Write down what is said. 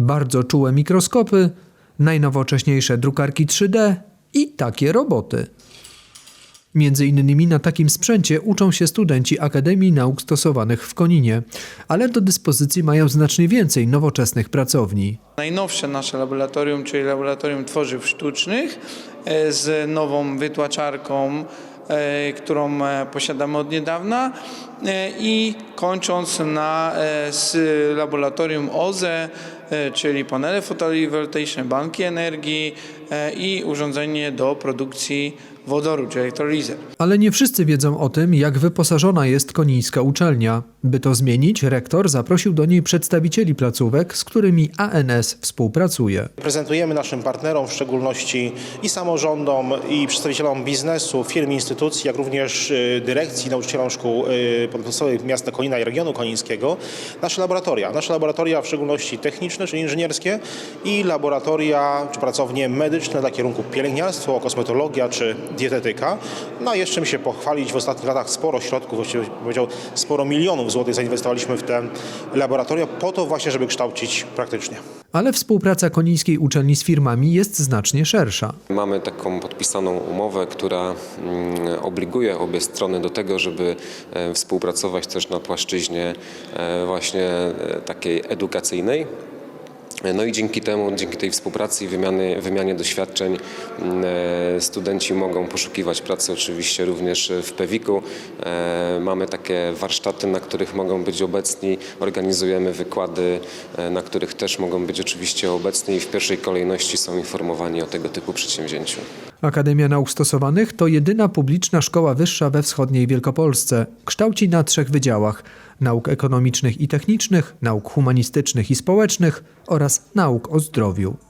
bardzo czułe mikroskopy, najnowocześniejsze drukarki 3D i takie roboty. Między innymi na takim sprzęcie uczą się studenci Akademii Nauk Stosowanych w Koninie, ale do dyspozycji mają znacznie więcej nowoczesnych pracowni. Najnowsze nasze laboratorium, czyli Laboratorium Tworzyw Sztucznych e, z nową wytłaczarką, e, którą e, posiadamy od niedawna i kończąc na laboratorium OZE, czyli panele fotowoltaiczne, banki energii e, i urządzenie do produkcji wodoru, czy elektrolizer. Ale nie wszyscy wiedzą o tym, jak wyposażona jest konińska uczelnia. By to zmienić, rektor zaprosił do niej przedstawicieli placówek, z którymi ANS współpracuje. Prezentujemy naszym partnerom, w szczególności i samorządom, i przedstawicielom biznesu, firm, instytucji, jak również y, dyrekcji, nauczycielom szkół y, podstawowych miasta Konina i regionu konińskiego, nasze laboratoria. Nasze laboratoria w szczególności techniczne, czyli inżynierskie i laboratoria czy pracownie medyczne dla kierunku pielęgniarstwo, kosmetologia czy dietetyka. No a jeszcze mi się pochwalić, w ostatnich latach sporo środków, właściwie powiedział sporo milionów złotych zainwestowaliśmy w te laboratoria po to właśnie, żeby kształcić praktycznie. Ale współpraca konińskiej uczelni z firmami jest znacznie szersza. Mamy taką podpisaną umowę, która mm, obliguje obie strony do tego, żeby e, współpracować też na płaszczyźnie e, właśnie e, takiej edukacyjnej. No i dzięki temu, dzięki tej współpracy i wymiany, wymianie doświadczeń mm, e, studenci mogą poszukiwać pracy oczywiście również w Pewiku. E, Mamy takie warsztaty, na których mogą być obecni, organizujemy wykłady, e, na których też mogą być oczywiście obecni i w pierwszej kolejności są informowani o tego typu przedsięwzięciu. Akademia Nauk Stosowanych to jedyna publiczna szkoła wyższa we wschodniej Wielkopolsce. Kształci na trzech wydziałach: nauk ekonomicznych i technicznych, nauk humanistycznych i społecznych oraz nauk o zdrowiu.